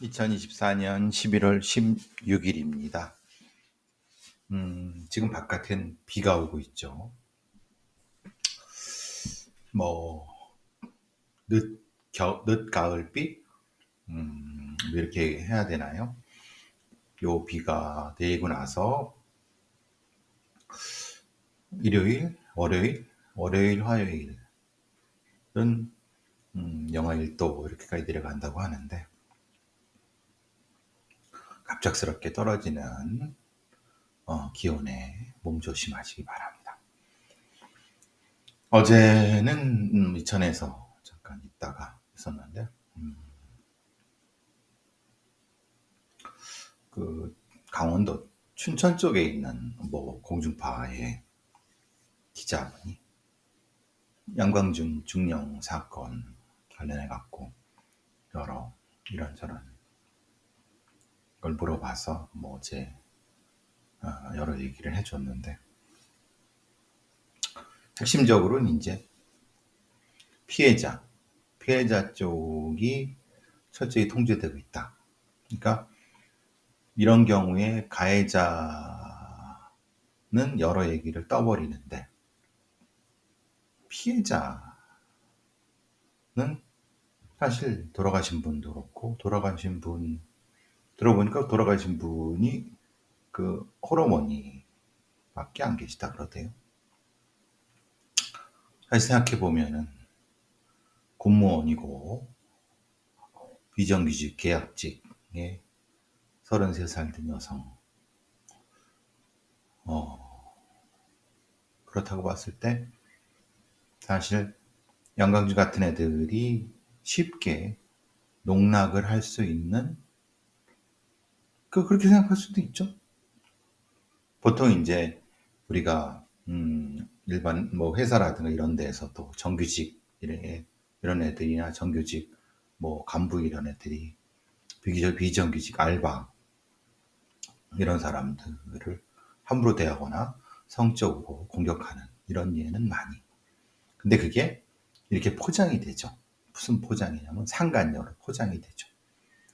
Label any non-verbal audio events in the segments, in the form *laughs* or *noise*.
2024년 11월 16일입니다. 음, 지금 바깥엔 비가 오고 있죠. 뭐, 늦, 겨, 늦 가을비? 음, 뭐 이렇게 해야 되나요? 요 비가 내리고 나서 일요일, 월요일, 월요일, 화요일은 음, 영하 1도 이렇게까지 내려간다고 하는데 갑작스럽게 떨어지는 어, 기온에 몸 조심하시기 바랍니다. 어제는 음, 이천에서 잠깐 있다가 있었는데 음, 그 강원도 춘천 쪽에 있는 뭐 공중파의 기자분이 양광중 중령 사건 관련해 갖고 여러 이런저런 걸 물어봐서 뭐제 여러 얘기를 해줬는데 핵심적으로는 이제 피해자 피해자 쪽이 철저히 통제되고 있다. 그러니까 이런 경우에 가해자는 여러 얘기를 떠버리는데 피해자는 사실 돌아가신 분도 그렇고 돌아가신 분 들어보니까 돌아가신 분이 그 호러머니밖에 안 계시다 그러대요. 사실 생각해 보면은 공무원이고 비정규직 계약직의 33살 된 여성 어, 그렇다고 봤을 때 사실 양강주 같은 애들이 쉽게 농락을 할 수 있는 그 그렇게 생각할 수도 있죠. 보통 이제 우리가 음, 일반 뭐 회사라든가 이런 데에서도 정규직 이런 애들이나 정규직 뭐 간부 이런 애들이 비정규직 알바 이런 사람들을 함부로 대하거나 성적으로 공격하는 이런 예는 많이. 근데 그게 이렇게 포장이 되죠. 무슨 포장이냐면 상간녀로 포장이 되죠.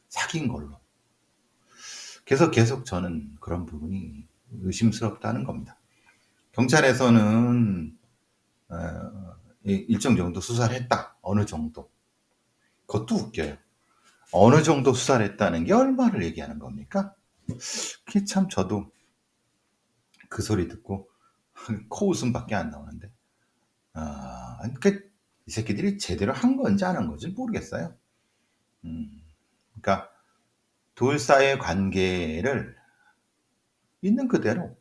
사귄 걸로. 그래서 계속 저는 그런 부분이 의심스럽다는 겁니다. 경찰에서는 어, 일정 정도 수사를 했다. 어느 정도. 그것도 웃겨요. 어느 정도 수사를 했다는 게 얼마를 얘기하는 겁니까? 그게 참 저도 그 소리 듣고 *laughs* 코웃음밖에 안 나오는데. 아, 그러니까 이 새끼들이 제대로 한 건지 안 한 건지 모르겠어요. 음, 그러니까 둘 사이의 관계를 있는 그대로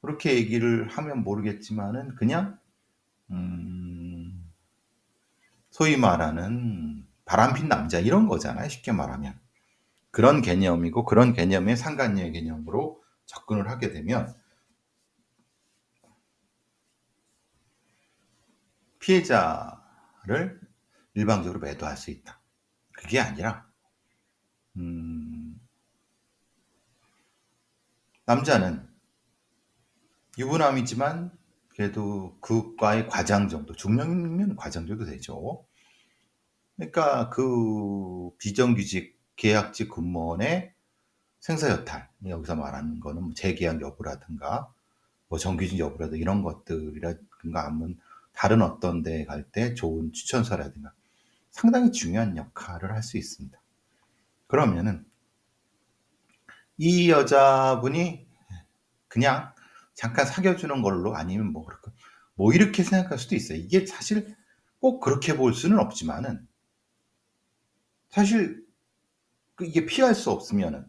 그렇게 얘기를 하면 모르겠지만은 그냥 음, 소위 말하는 바람핀 남자 이런 거잖아요. 쉽게 말하면 그런 개념이고 그런 개념의 상관녀의 개념으로 접근을 하게 되면 피해자를 일방적으로 매도할 수 있다. 그게 아니라 음, 남자는 유부남이지만 그래도 그과의 과장 정도, 중년이면 과장 정도 되죠. 그러니까 그 비정규직 계약직 근무원의 생사여탈, 여기서 말하는 거는 뭐 재계약 여부라든가, 뭐 정규직 여부라든가 이런 것들이라든가 하면 다른 어떤 데갈때 좋은 추천서라든가 상당히 중요한 역할을 할 수 있습니다. 그러면은 이 여자분이 그냥 잠깐 사귀어주는 걸로 아니면 뭐 그렇게 뭐 이렇게 생각할 수도 있어요. 이게 사실 꼭 그렇게 볼 수는 없지만은 사실 그 이게 피할 수 없으면은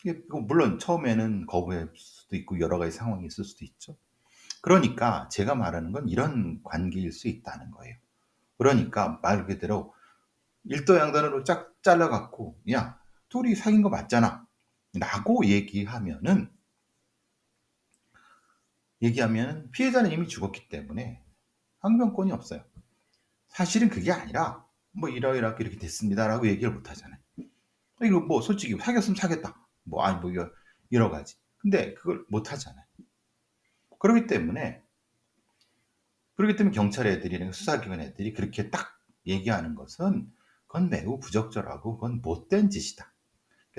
이게 물론 처음에는 거부할 수도 있고 여러 가지 상황이 있을 수도 있죠. 그러니까 제가 말하는 건 이런 관계일 수 있다는 거예요. 그러니까 말 그대로 일도 양단으로 쫙 잘라갖고 야 둘이 사귄 거 맞잖아 라고 얘기하면은 얘기하면 피해자는 이미 죽었기 때문에 항변권이 없어요. 사실은 그게 아니라 뭐 이러이렇게 이렇게 됐습니다라고 얘기를 못 하잖아요. 이거 뭐 솔직히 사귀었으면 사겠다. 뭐 아니 뭐 여러 가지. 근데 그걸 못 하잖아요. 그렇기 때문에 그렇기 때문에 경찰 애들이나 수사기관 애들이 그렇게 딱 얘기하는 것은 그건 매우 부적절하고 그건 못된 짓이다.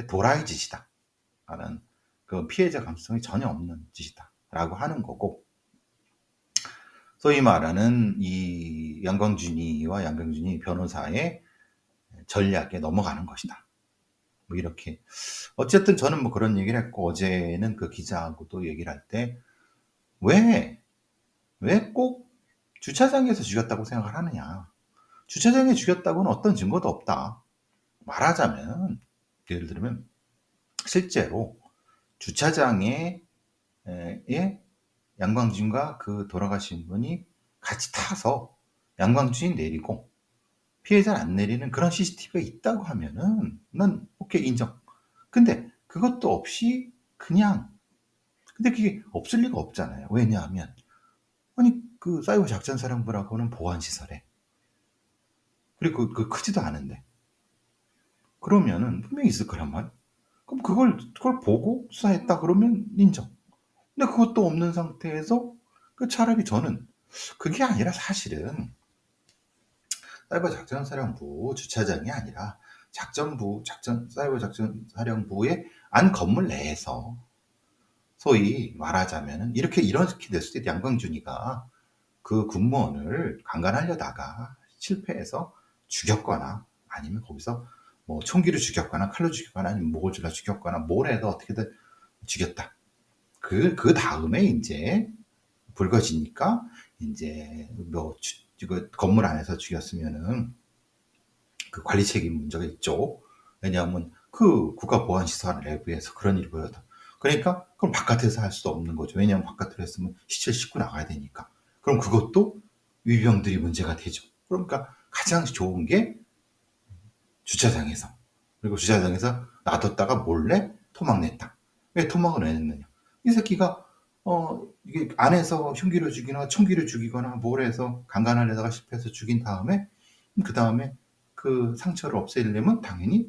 도라이 짓이다. 라는 그 피해자 감수성이 전혀 없는 짓이다. 라고 하는 거고 소위 말하는 이 양광준이와 양광준이 변호사의 전략에 넘어가는 것이다. 뭐 이렇게 어쨌든 저는 뭐 그런 얘기를 했고 어제는 그 기자하고도 얘기를 할 때 왜 왜 꼭 주차장에서 죽였다고 생각을 하느냐? 주차장에 죽였다고는 어떤 증거도 없다. 말하자면 예를 들면 실제로 주차장에 에, 양광준과 그 돌아가신 분이 같이 타서 양광준이 내리고 피해자를 안 내리는 그런 CCTV가 있다고 하면은 난 오케이 인정. 근데 그것도 없이 그냥 근데 그게 없을 리가 없잖아요. 왜냐하면 아니 그 사이버 작전 사령부라고는 보안 시설에 그리고 그, 그 크지도 않은데 그러면은 분명히 있을 거란 말. 그럼 그걸 그걸 보고 수사했다 그러면 인정. 근데 그것도 없는 상태에서 그 차라리 저는 그게 아니라 사실은 사이버 작전 사령부 주차장이 아니라 작전부 작전 사이버 작전 사령부의 안 건물 내에서 소위 말하자면은 이렇게 이렇게 됐을 때 양광준이가 그 군무원을 강간하려다가 실패해서 죽였거나 아니면 거기서 뭐 총기로 죽였거나 칼로 죽였거나 아니면 목을 줄라 죽였거나 뭘 해도 어떻게든 죽였다. 그, 그 다음에 이제 불거지니까 이제 뭐그 건물 안에서 죽였으면은 그 관리 책임 문제가 있죠. 왜냐하면 그 국가보안시설 내부에서 그런 일이 벌어다. 그러니까 그럼 바깥에서 할 수도 없는 거죠. 왜냐하면 바깥으로 했으면 시체를 싣고 나가야 되니까. 그럼 그것도 위병들이 문제가 되죠. 그러니까 가장 좋은 게 주차장에서 그리고 주차장에서 놔뒀다가 몰래 토막 냈다. 왜 토막을 왜 냈느냐? 이 새끼가 어 이게 안에서 흉기로 죽이거나 총기로 죽이거나 뭘 해서 강간하려다가 실패해서 죽인 다음에 그 다음에 그 상처를 없애려면 당연히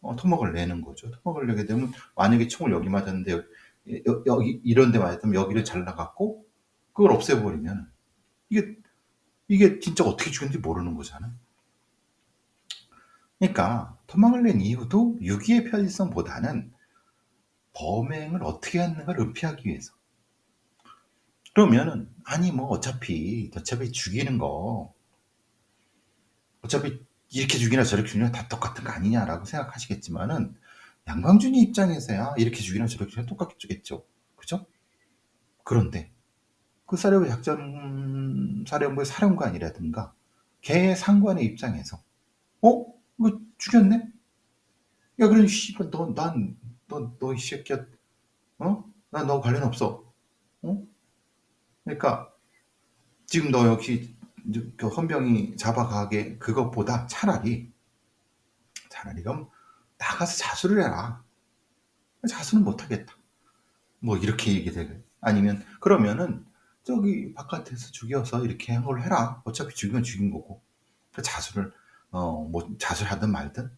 어, 토막을 내는 거죠. 토막을 내게 되면 만약에 총을 여기 맞았는데 여, 여기 이런 데 맞았다면 여기를 잘라갖고 그걸 없애버리면 이게 이게 진짜 어떻게 죽였는지 모르는 거잖아. 그러니까 토막을 낸 이유도 유기의 편리성보다는 범행을 어떻게 하는가를 은폐하기 위해서. 그러면은 아니 뭐 어차피 어차피 죽이는 거 어차피 이렇게 죽이나 저렇게 죽이나 다 똑같은 거 아니냐라고 생각하시겠지만은 양광준이 입장에서야 이렇게 죽이나 저렇게 죽이나 똑같게 죽겠죠. 그죠? 그런데 그 사령부 작전 사령부의 사령관이라든가 개 상관의 입장에서 어? 이거 죽였네? 야 그럼 씨발 너난너너 이 새끼야 어? 난 너 관련 없어. 어? 그러니까 지금 너 여기 그 헌병이 잡아가게 그것보다 차라리 차라리 그럼 나가서 자수를 해라. 자수는 못하겠다. 뭐 이렇게 얘기돼. 아니면 그러면은 저기 바깥에서 죽여서 이렇게 한걸 해라. 어차피 죽이면 죽인 거고. 그 자수를 어 뭐 자수를 하든 말든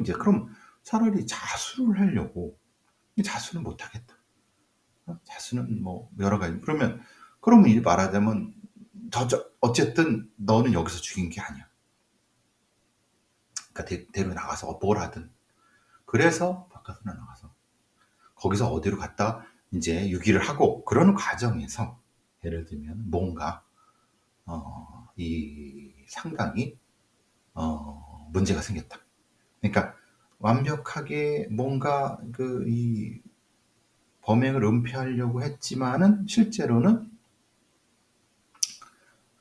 이제 그럼 차라리 자수를 하려고 자수는 못 하겠다. 어? 자수는 뭐 여러 가지. 그러면 그러면 이 말하자면 저, 어쨌든 너는 여기서 죽인 게 아니야. 그러니까 대, 로 나가서 뭘 하든. 그래서 바깥으로 나가서 거기서 어디로 갔다 이제 유기를 하고 그러는 과정에서 예를 들면 뭔가 어, 이 상당히 어, 문제가 생겼다. 그러니까 완벽하게 뭔가 그 이 범행을 은폐하려고 했지만은 실제로는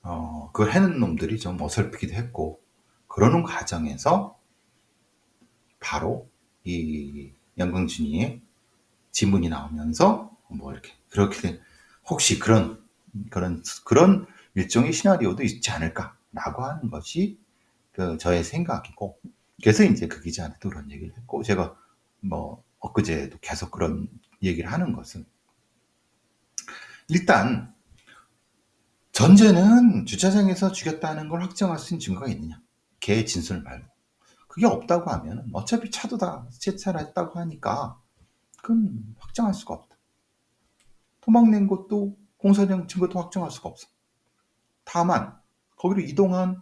어, 그걸 해는 놈들이 좀 어설프기도 했고, 그러는 과정에서 바로 이 영광준이의 지문이 나오면서 뭐 이렇게 그렇게 된 혹시 그런 그런 그런 일종의 시나리오도 있지 않을까라고 하는 것이 그 저의 생각이고 그래서 이제 그 기자한테도 그런 얘기를 했고 제가 뭐 엊그제도 계속 그런 얘기를 하는 것은 일단 전제는 주차장에서 죽였다는 걸 확정할 수 있는 증거가 있느냐? 걔의 진술 말고. 그게 없다고 하면 어차피 차도 다 세차를 했다고 하니까 그건 확정할 수가 없다. 토막 낸 것도 공사장 증거도 확정할 수가 없어. 다만 거기로 이동한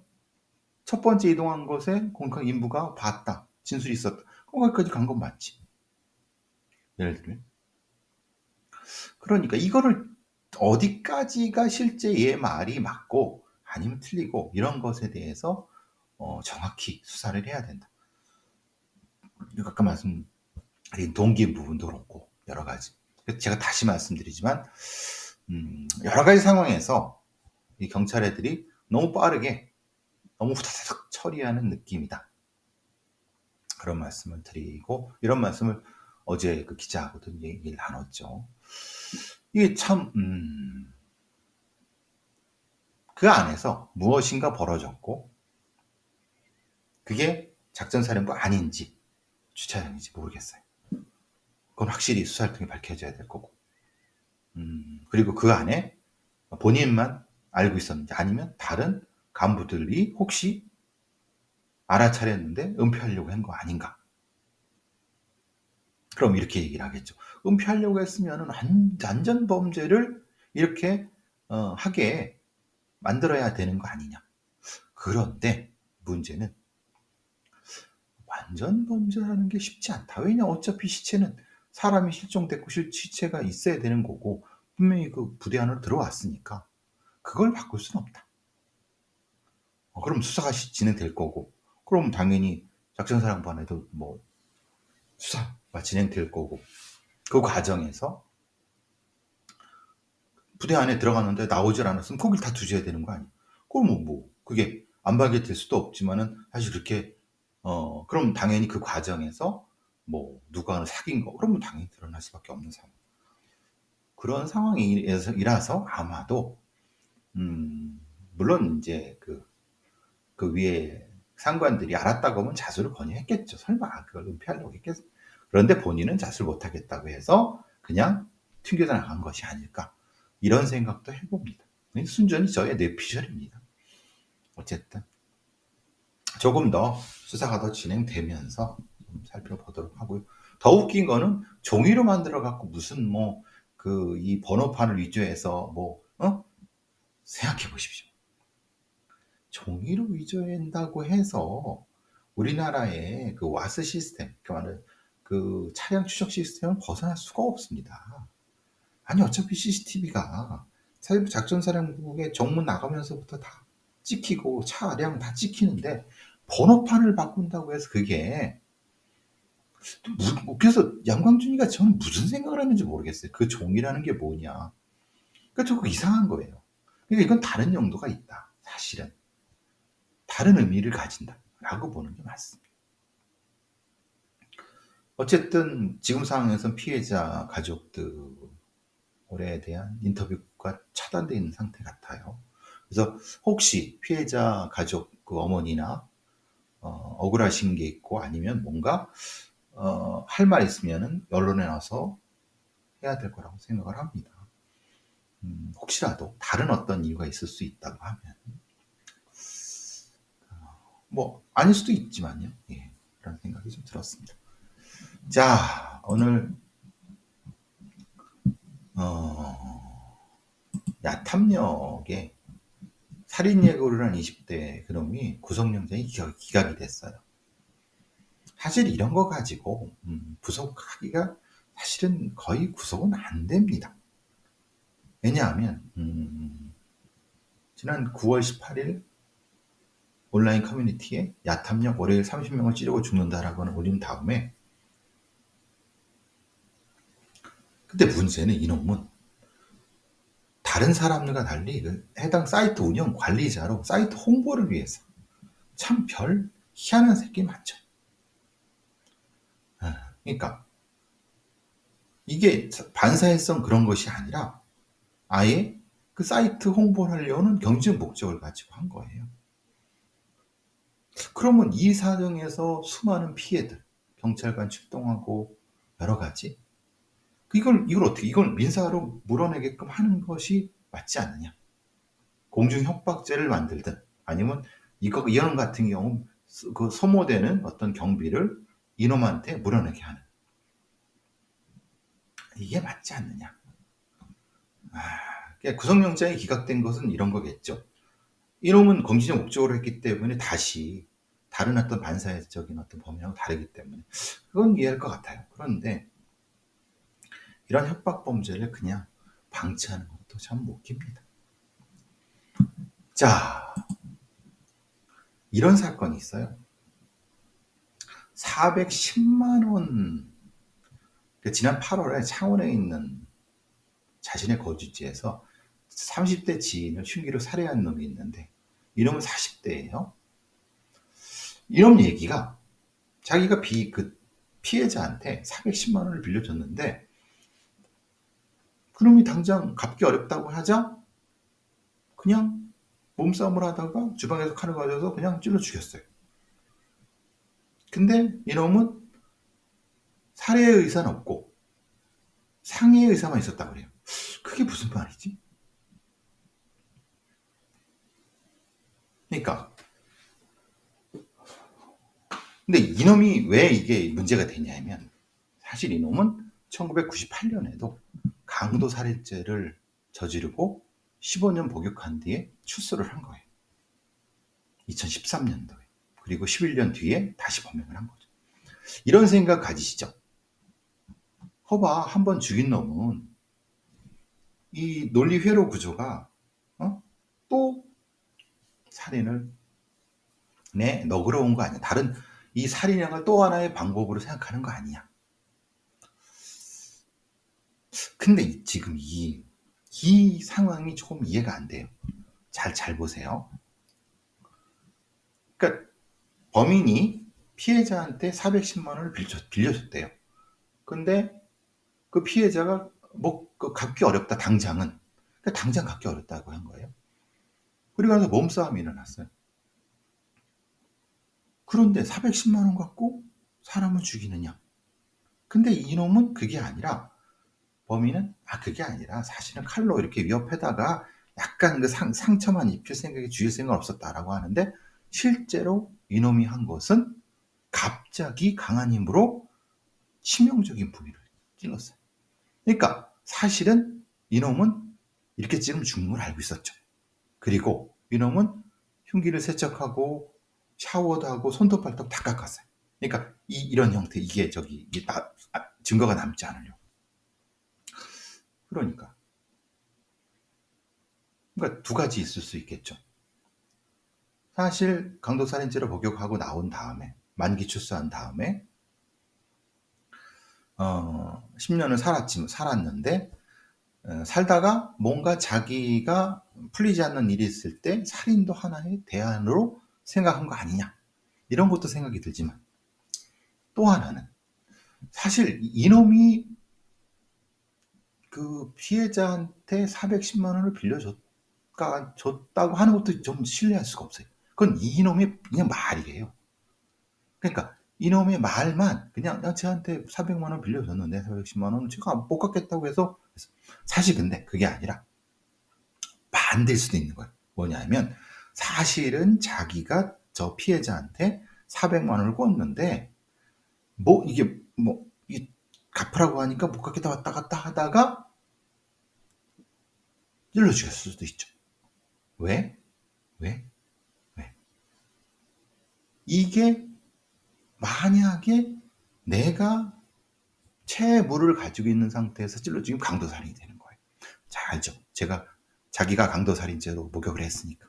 첫 번째 이동한 곳에 공항 인부가 봤다. 진술이 있었다. 거기까지 간 건 맞지. 예를 들면. 그러니까 이거를 어디까지가 실제 얘 말이 맞고 아니면 틀리고 이런 것에 대해서 어, 정확히 수사를 해야 된다. 아까 말씀드린 동기 부분도 그렇고 여러 가지. 제가 다시 말씀드리지만 음, 여러 가지 상황에서 이 경찰 애들이 너무 빠르게 너무 후다닥 처리하는 느낌이다. 그런 말씀을 드리고 이런 말씀을 어제 그 기자하고도 얘기를 나눴죠. 이게 참, 음, 그 안에서 무엇인가 벌어졌고, 그게 작전사령부 아닌지, 주차장인지 모르겠어요. 그건 확실히 수사를 통해 밝혀져야 될 거고. 음, 그리고 그 안에 본인만 알고 있었는지 아니면 다른 간부들이 혹시 알아차렸는데 은폐하려고 한 거 아닌가? 그럼 이렇게 얘기를 하겠죠. 은폐하려고 했으면 완전 범죄를 이렇게 어, 하게 만들어야 되는 거 아니냐. 그런데 문제는 완전 범죄라는 게 쉽지 않다. 왜냐 어차피 시체는 사람이 실종됐고 시체가 있어야 되는 거고 분명히 그 부대 안으로 들어왔으니까 그걸 바꿀 수는 없다. 어, 그럼 수사가 진행될 거고 그럼 당연히 작전사령관에도 뭐 수사가 진행될 거고 그 과정에서 부대 안에 들어갔는데 나오질 않았으면 거길 다 두셔야 되는 거 아니에요? 그럼 뭐 그게 안 발견될 수도 없지만은 사실 그렇게 어 그럼 당연히 그 과정에서 뭐 누가 사귄 거 그러면 당연히 드러날 수밖에 없는 상황. 그런 상황이라서 아마도 음 물론 이제 그, 그 위에 상관들이 알았다고 하면 자수를 권유했겠죠. 설마 그걸 은폐하려고 했겠어. 그런데 본인은 자수를 못하겠다고 해서 그냥 튕겨져 나간 것이 아닐까. 이런 생각도 해봅니다. 순전히 저의 뇌피셜입니다. 어쨌든 조금 더 수사가 더 진행되면서 좀 살펴보도록 하고요. 더 웃긴 거는 종이로 만들어 갖고 무슨 뭐 그 이 번호판을 위조해서 뭐 어? 생각해 보십시오. 종이로 위조한다고 해서 우리나라의 그 와스 시스템, 그 말은 그 차량 추적 시스템을 벗어날 수가 없습니다. 아니 어차피 CCTV가 작전 사령부의 정문 나가면서부터 다 찍히고 차량 다 찍히는데 번호판을 바꾼다고 해서 그게 그래서 양광준이가 저는 무슨 생각을 했는지 모르겠어요. 그 종이라는 게 뭐냐. 그러니까 조금 이상한 거예요. 그러니까 이건 다른 용도가 있다. 사실은. 다른 의미를 가진다 라고 보는 게 맞습니다. 어쨌든 지금 상황에서 피해자 가족들에 대한 인터뷰가 차단되어 있는 상태 같아요. 그래서 혹시 피해자 가족 그 어머니나 어, 억울하신 게 있고 아니면 뭔가 어, 할 말 있으면은 언론에 나와서 해야 될 거라고 생각을 합니다. 음, 혹시라도 다른 어떤 이유가 있을 수 있다고 하면 뭐 아닐 수도 있지만요. 예, 그런 생각이 좀 들었습니다. 자, 오늘 어, 야탐역에 살인 예고를 한 20대 그놈이 구속영장이 기각이 됐어요. 사실 이런 거 가지고 음, 구속하기가 사실은 거의 구속은 안 됩니다. 왜냐하면 음, 지난 9월 18일 온라인 커뮤니티에 야탐력 월요일 30명을 찌르고 죽는다라고 올린 다음에 근데 문제는 이놈은 다른 사람들과 달리 그 해당 사이트 운영 관리자로 사이트 홍보를 위해서 참 별 희한한 새끼 맞죠. 아, 그러니까 이게 반사회성 그런 것이 아니라 아예 그 사이트 홍보를 하려는 경제적 목적을 가지고 한 거예요. 그러면 이 사정에서 수많은 피해들, 경찰관 출동하고 여러 가지 이걸 이걸 어떻게 이걸 민사로 물어내게끔 하는 것이 맞지 않느냐? 공중 협박죄를 만들든 아니면 이거 이런 같은 경우 그 소모되는 어떤 경비를 이놈한테 물어내게 하는 이게 맞지 않느냐? 아, 구속영장이 기각된 것은 이런 거겠죠. 이놈은 공진의 목적으로 했기 때문에 다시 다른 어떤 반사회적인 어떤 범위하고 다르기 때문에 그건 이해할 것 같아요. 그런데 이런 협박 범죄를 그냥 방치하는 것도 참 웃깁니다. 자, 이런 사건이 있어요. 410만 원. 그 지난 8월에 창원에 있는 자신의 거주지에서 30대 지인을 흉기로 살해한 놈이 있는데 이놈은 40대예요. 이놈 얘기가 자기가 비, 그 피해자한테 410만 원을 빌려줬는데 그놈이 당장 갚기 어렵다고 하자 그냥 몸싸움을 하다가 주방에서 칼을 가져서 그냥 찔러 죽였어요. 근데 이놈은 살해의 의사는 없고 상해의 의사만 있었다고 그래요. 그게 무슨 말이지? 그러니까 근데 이놈이 왜 이게 문제가 되냐면 사실 이놈은 1998년에도 강도 살인죄를 저지르고 15년 복역한 뒤에 출소를 한 거예요. 2013년도에. 그리고 11년 뒤에 다시 범행을 한 거죠. 이런 생각 가지시죠? 허봐, 한 번 죽인 놈은 이 논리 회로 구조가 어? 또 살인을 네, 너그러운 거 아니야. 다른 이 살인형을 또 하나의 방법으로 생각하는 거 아니야. 근데 지금 이, 이 상황이 조금 이해가 안 돼요. 잘, 잘 보세요. 그러니까 범인이 피해자한테 410만 원을 빌려줬, 빌려줬대요. 근데 그 피해자가 뭐, 그 갚기 어렵다, 당장은. 그러니까 당장 갚기 어렵다고 한 거예요. 그리고 나서 몸싸움이 일어났어요. 그런데 410만 원 갖고 사람을 죽이느냐? 근데 이놈은 그게 아니라 범인은 아 그게 아니라 사실은 칼로 이렇게 위협해다가 약간 그 상, 상처만 입힐 생각이 죽일 생각 없었다라고 하는데 실제로 이놈이 한 것은 갑자기 강한 힘으로 치명적인 부위를 찔렀어요. 그러니까 사실은 이놈은 이렇게 찌르면 죽는 걸 알고 있었죠. 그리고 이놈은 흉기를 세척하고 샤워도 하고 손톱 발톱 다 깎았어요. 그러니까 이, 이런 형태 이게 저기 이게 나, 아, 증거가 남지 않으려. 그러니까 그러니까 두 가지 있을 수 있겠죠. 사실 강도 살인죄를 복역하고 나온 다음에 만기 출소한 다음에 어, 10년을 살았지 살았는데 어, 살다가 뭔가 자기가 풀리지 않는 일이 있을 때 살인도 하나의 대안으로 생각한 거 아니냐. 이런 것도 생각이 들지만 또 하나는 사실 이놈이 그 피해자한테 410만 원을 빌려줬다고 하는 것도 좀 신뢰할 수가 없어요. 그건 이놈의 그냥 말이에요. 그러니까 이놈의 말만 그냥 야, 쟤한테 400만 원 빌려줬는데 410만 원 제가 못 갚겠다고 해서 사실 근데 그게 아니라 반대일 수도 있는 거예요. 뭐냐면 사실은 자기가 저 피해자한테 400만 원을 꿨는데 뭐 이게 뭐이 갚으라고 하니까 못 갚겠다 왔다 갔다 하다가 일러 죽였을 수도 있죠. 왜? 왜? 왜? 이게 만약에 내가 채무를 가지고 있는 상태에서 찔러 죽이면 강도살인이 되는 거예요. 잘 알죠? 제가 자기가 강도살인죄로 목격을 했으니까.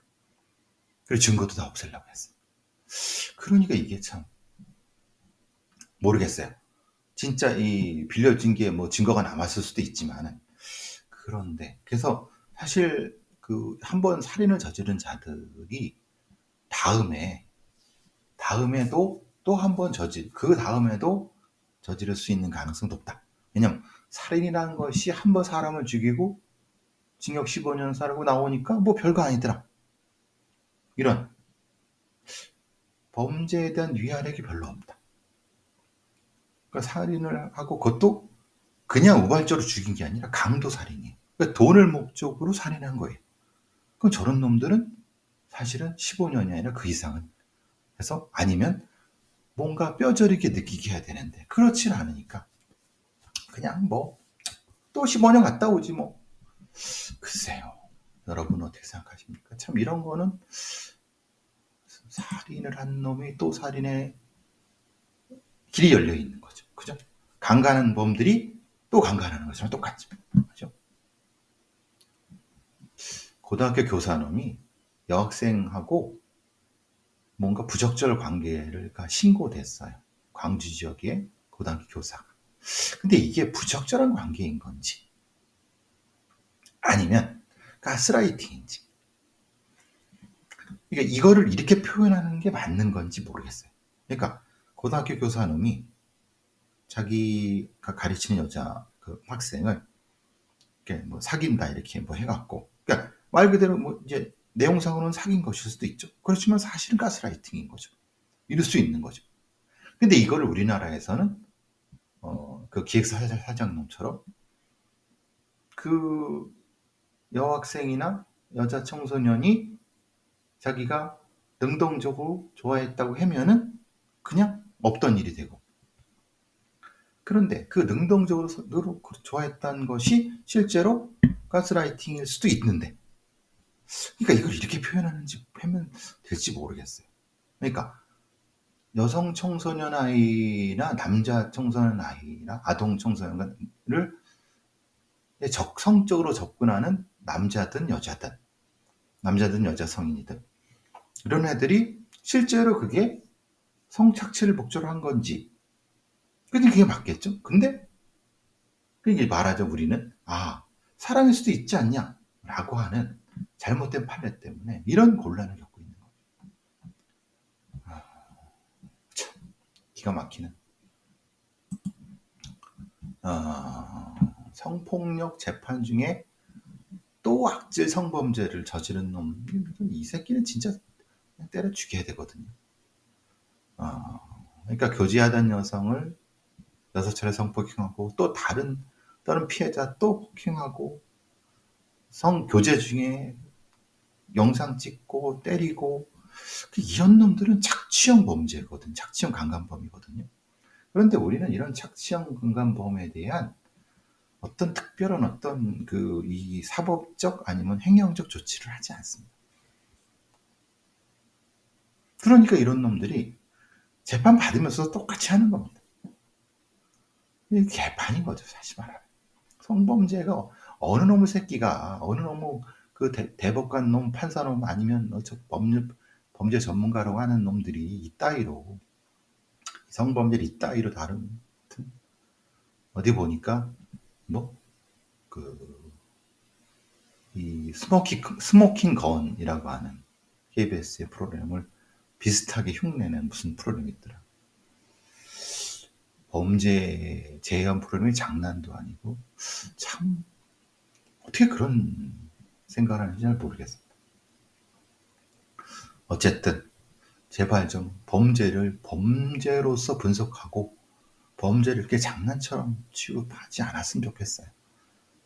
그리고 증거도 다 없애려고 했어요. 그러니까 이게 참 모르겠어요. 진짜 이 빌려준 게 뭐 증거가 남았을 수도 있지만 그런데 그래서 사실 그 한 번 살인을 저지른 자들이 다음에 다음에도 또 한 번 저질 그 다음에도 저지를 수 있는 가능성이 높다. 왜냐면 살인이라는 것이 한 번 사람을 죽이고 징역 15년 살고 나오니까 뭐 별거 아니더라. 이런 범죄에 대한 위안력이 별로 없다. 그러니까 살인을 하고 그것도 그냥 우발적으로 죽인 게 아니라 강도 살인이에요. 그러니까 돈을 목적으로 살인한 거예요. 그럼 저런 놈들은 사실은 15년이 아니라 그 이상은 해서 아니면 뭔가 뼈저리게 느끼게 해야 되는데 그렇지 않으니까 그냥 뭐 또 15년 갔다 오지 뭐 글쎄요. 여러분 어떻게 생각하십니까? 참 이런 거는 살인을 한 놈이 또 살인의 길이 열려 있는 거죠. 그죠? 강간한 범들이 또 강간하는 것이랑 똑같죠. 그죠? 고등학교 교사놈이 여학생하고 뭔가 부적절 관계를 신고됐어요. 광주 지역의 고등학교 교사가. 근데 이게 부적절한 관계인 건지 아니면 가스라이팅인지 그러니까 이거를 이렇게 표현하는 게 맞는 건지 모르겠어요. 그러니까 고등학교 교사 놈이 자기가 가르치는 여자 그 학생을 이렇게 뭐 사귄다 이렇게 뭐 해갖고 그러니까 말 그대로 뭐 이제 내용상으로는 사귄 것일 수도 있죠. 그렇지만 사실은 가스라이팅인 거죠. 이럴 수 있는 거죠. 근데 이거를 우리나라에서는 어, 그 기획사 사장님처럼 그 여학생이나 여자 청소년이 자기가 능동적으로 좋아했다고 하면은 그냥 없던 일이 되고 그런데 그 능동적으로 좋아했던 것이 실제로 가스라이팅일 수도 있는데 그러니까 이걸 이렇게 표현하는지 하면 될지 모르겠어요. 그러니까 여성 청소년 아이나 남자 청소년 아이나 아동 청소년을 적성적으로 접근하는 남자든 여자든 남자든 여자 성인이든 이런 애들이 실제로 그게 성착취를 목적으로 한 건지 근데 그게 맞겠죠? 근데 그게 말하죠 우리는 아 사랑일 수도 있지 않냐 라고 하는 잘못된 판례 때문에 이런 곤란을 겪고 있는 거죠. 아, 참 기가 막히는 어, 성폭력 재판 중에 또 악질 성범죄를 저지른 놈, 이 새끼는 진짜 때려 죽여야 되거든요. 어, 그러니까 교제하던 여성을 여섯 차례 성폭행하고 또 다른 다른 피해자 또 폭행하고 성 교제 중에 영상 찍고 때리고 그 이런 놈들은 착취형 범죄거든. 착취형 강간범이거든요. 그런데 우리는 이런 착취형 강간범에 대한 어떤 특별한 어떤 그 이 사법적 아니면 행정적 조치를 하지 않습니다. 그러니까 이런 놈들이 재판 받으면서 똑같이 하는 겁니다. 이게 개판인 거죠, 사실 말하면. 성범죄가 어느 놈의 새끼가, 어느 놈의 그 대, 법관 놈, 판사 놈, 아니면 법률, 범죄 전문가라고 하는 놈들이 이따위로, 성범죄를 이따위로 다룬, 어디 보니까 뭐, 그, 이 스모킹, 스모킹 건이라고 하는 KBS의 프로그램을 비슷하게 흉내낸 무슨 프로그램이 있더라. 범죄 재현 프로그램이 장난도 아니고, 참, 어떻게 그런 생각을 하는지 잘 모르겠습니다. 어쨌든, 제발 좀 범죄를 범죄로서 분석하고 범죄를 이렇게 장난처럼 취급하지 않았으면 좋겠어요.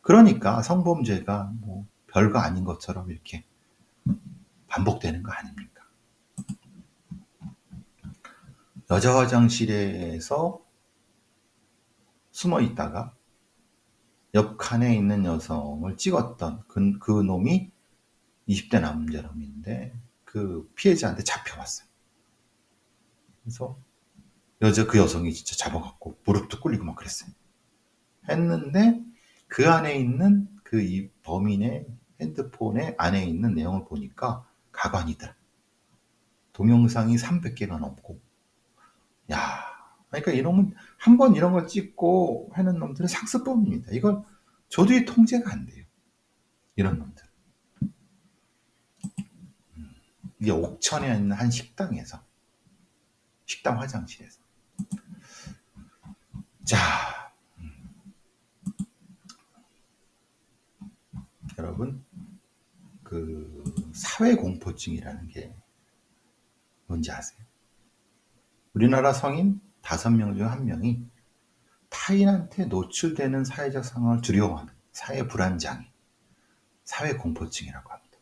그러니까 성범죄가 뭐 별거 아닌 것처럼 이렇게 반복되는 거 아닙니까? 여자 화장실에서 숨어 있다가 옆 칸에 있는 여성을 찍었던 그, 그 놈이 20대 남자놈인데 그 피해자한테 잡혀왔어요. 그래서 여자 그 여성이 진짜 잡아갖고 무릎도 꿇리고 막 그랬어요. 했는데 그 안에 있는 그 이 범인의 핸드폰에 안에 있는 내용을 보니까 가관이더라. 동영상이 300개가 넘고 야 그러니까 이놈은 한 번 이런 걸 찍고 하는 놈들은 상습범입니다. 이걸 저도의 통제가 안 돼요. 이런 놈들. 음, 이게 옥천에 있는 한 식당에서 식당 화장실에서 자, 여러분, 그 사회 공포증이라는 게 뭔지 아세요? 우리나라 성인 다섯 명 중 한 명이 타인한테 노출되는 사회적 상황을 두려워하는 사회 불안장애, 사회 공포증이라고 합니다.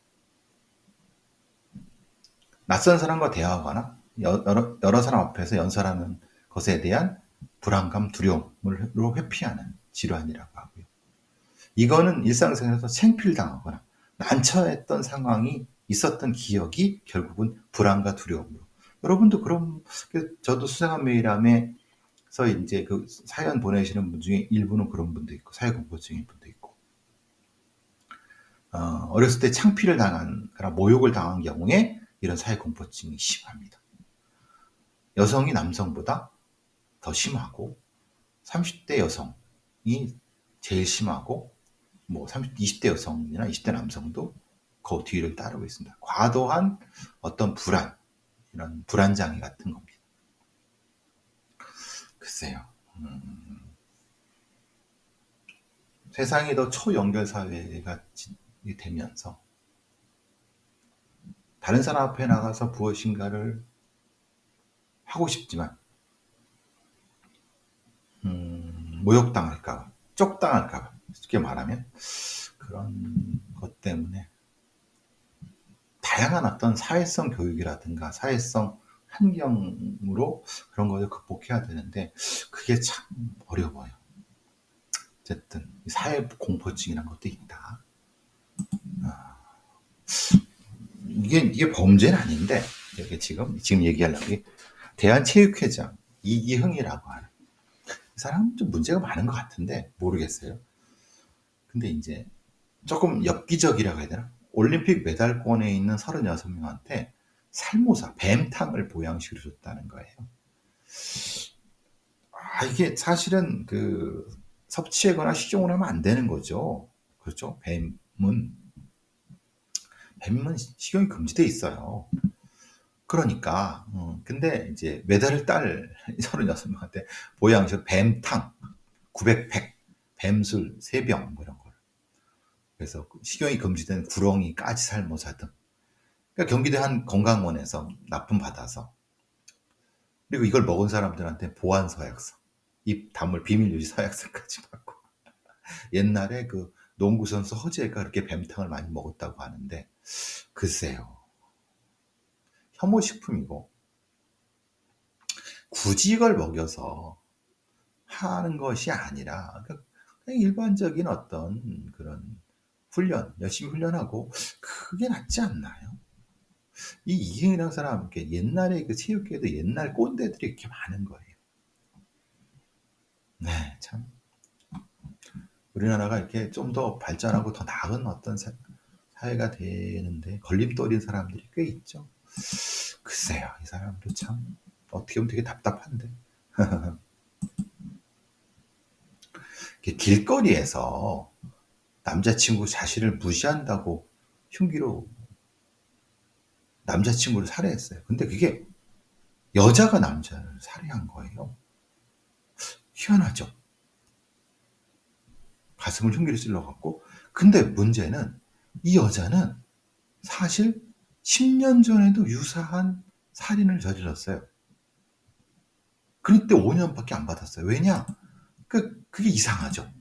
낯선 사람과 대화하거나 여러, 여러 사람 앞에서 연설하는 것에 대한 불안감, 두려움으로 회피하는 질환이라고 하고요. 이거는 일상생활에서 챙피를 당하거나 난처했던 상황이 있었던 기억이 결국은 불안과 두려움으로. 여러분도 그럼 저도 수상한 메일함에서 이제 그 사연 보내시는 분 중에 일부는 그런 분도 있고 사회 공포증인 분도 있고 어, 어렸을 때 창피를 당한 그러 모욕을 당한 경우에 이런 사회 공포증이 심합니다. 여성이 남성보다 더 심하고 30대 여성이 제일 심하고 뭐 30, 20대 여성이나 20대 남성도 그 뒤를 따르고 있습니다. 과도한 어떤 불안, 이런 불안장애 같은 겁니다. 글쎄요. 음, 세상이 더 초연결 사회가 되면서 다른 사람 앞에 나가서 무엇인가를 하고 싶지만 음, 모욕당할까 쪽당할까 쉽게 말하면 그런 것 때문에 다양한 어떤 사회성 교육이라든가 사회성 환경으로 그런 것을 극복해야 되는데 그게 참 어려워요. 어쨌든 사회 공포증이라는 것도 있다. 아, 이게 이게 범죄는 아닌데 이게 지금 지금 얘기하려고 대한체육회장 이기흥이라고 하는 그 사람 좀 문제가 많은 것 같은데 모르겠어요. 근데 이제 조금 엽기적이라고 해야 되나? 올림픽 메달권에 있는 36명한테 살모사, 뱀탕을 보양식으로 줬다는 거예요. 아, 이게 사실은 그 섭취하거나 식용을 하면 안 되는 거죠. 그렇죠? 뱀은 뱀은 식용이 금지돼 있어요. 그러니까 음, 근데 이제 메달을 딸 *laughs* 36명한테 보양식 뱀탕 900팩 뱀술 3병 뭐 이런 걸 그래서 식용이 금지된 구렁이 까지 살모사 등 그러니까 경기도 한 건강원에서 납품 받아서. 그리고 이걸 먹은 사람들한테 보안 서약서. 입 다물 비밀 유지 서약서까지 받고. *laughs* 옛날에 그 농구 선수 허재가 그렇게 뱀탕을 많이 먹었다고 하는데 글쎄요. 혐오 식품이고. 굳이 이걸 먹여서 하는 것이 아니라 그냥 일반적인 어떤 그런 훈련, 열심히 훈련하고 그게 낫지 않나요? 이 이경이라는 사람, 옛날에 그 체육계에도 옛날 꼰대들이 이렇게 많은 거예요. 네, 참. 우리나라가 이렇게 좀 더 발전하고 더 나은 어떤 사회가 되는데 걸림돌인 사람들이 꽤 있죠. 글쎄요, 이 사람도 참 어떻게 보면 되게 답답한데. *laughs* 길거리에서 남자친구 자신을 무시한다고 흉기로 남자친구를 살해했어요. 근데 그게 여자가 남자를 살해한 거예요. 희한하죠? 가슴을 흉기로 찔러갖고. 근데 문제는 이 여자는 사실 10년 전에도 유사한 살인을 저질렀어요. 그때 5년밖에 안 받았어요. 왜냐? 그, 그게 이상하죠.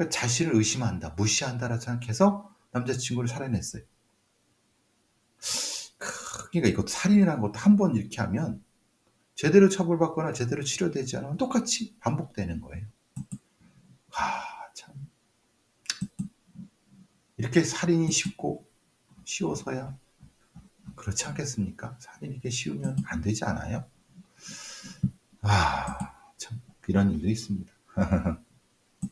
그러니까 자신을 의심한다, 무시한다라고 생각해서 남자친구를 살해냈어요. 그러니까 이것도 살인이라는 것도 한 번 이렇게 하면 제대로 처벌받거나 제대로 치료되지 않으면 똑같이 반복되는 거예요. 아, 참. 이렇게 살인이 쉽고 쉬워서야 그렇지 않겠습니까? 살인이 이렇게 쉬우면 안 되지 않아요? 아, 참, 이런 일도 있습니다. *laughs*